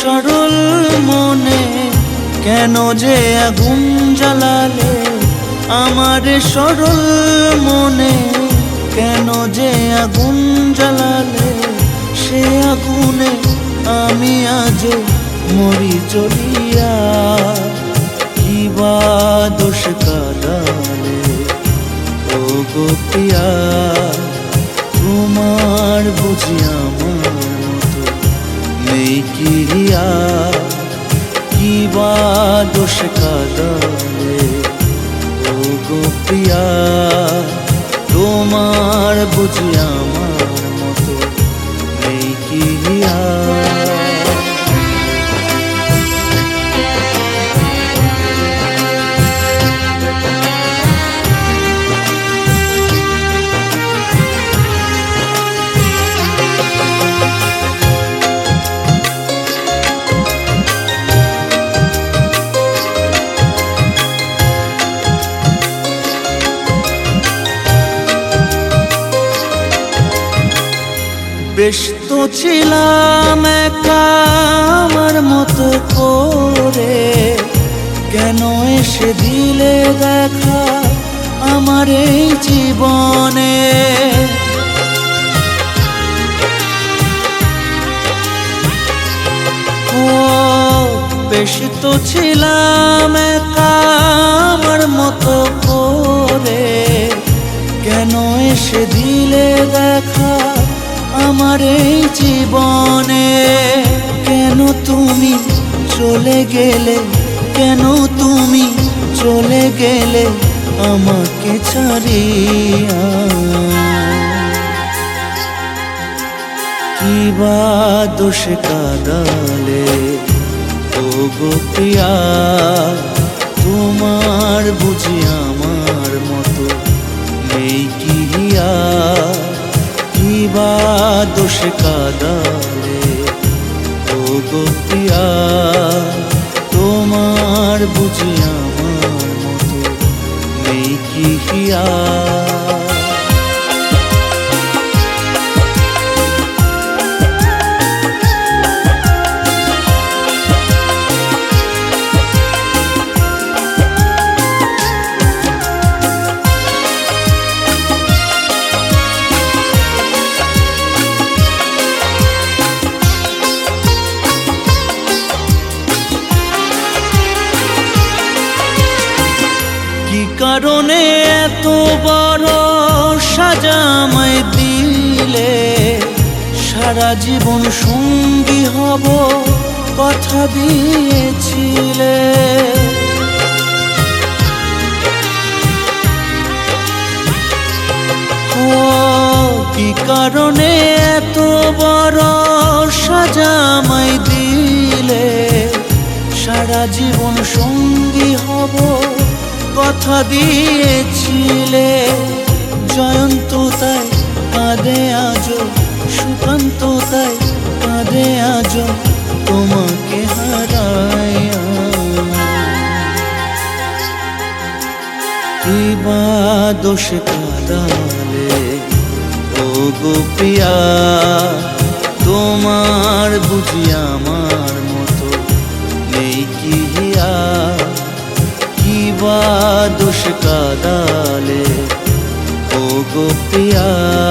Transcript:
সরল মনে, কেন যে আগুন জ্বালালে? আমার সরল মনে, কেন যে আগুন জ্বালালে? সে আগুনে আমি আজ মরি চলিয়া, কি বা দোষ কাদালে ও গোপিয়া তোমার বুঝি আমার নেই কিরিয়া কি বা দোষ কাদালে ও গোপিয়া তোমার বুঝি বেশ তো ছিলাম আমার মতো করে। কেন এসে দিলে দেখা আমার এই জীবনে? বেশ তো ছিলাম আমার মতো করে। কেন এসে দিলে দেখা আমার এই জীবনে কেন তুমি চলে গেলে? কেন তুমি চলে গেলে আমাকে ছাড়িয়া? কি বা দোষে কাদালে? ও গোপিয়া তোমার বুঝি আমার মতো নেই কি দোষে কাদালে। ও গোপিয়া তোমার বুঝি আমার মতো নেই কি কারণে এত বড় সাজামায় দিলে। সারা জীবন সঙ্গী হব কথা দিয়েছিলে। কি কারণে এত বড় সাজামায় দিলে। সারা জীবন সঙ্গী হব কথা দিয়েছিলে। জয়ন্ত তাই কাঁদে আজ সুকান্ত তাই কাঁদে আজ তোমাকে হারায়া কি বা দোষ কাদালে? ও গোপিয়া তোমার বুঝি আমার মতো নেই কি হিয়া কি বা দোষ ও গোপিয়া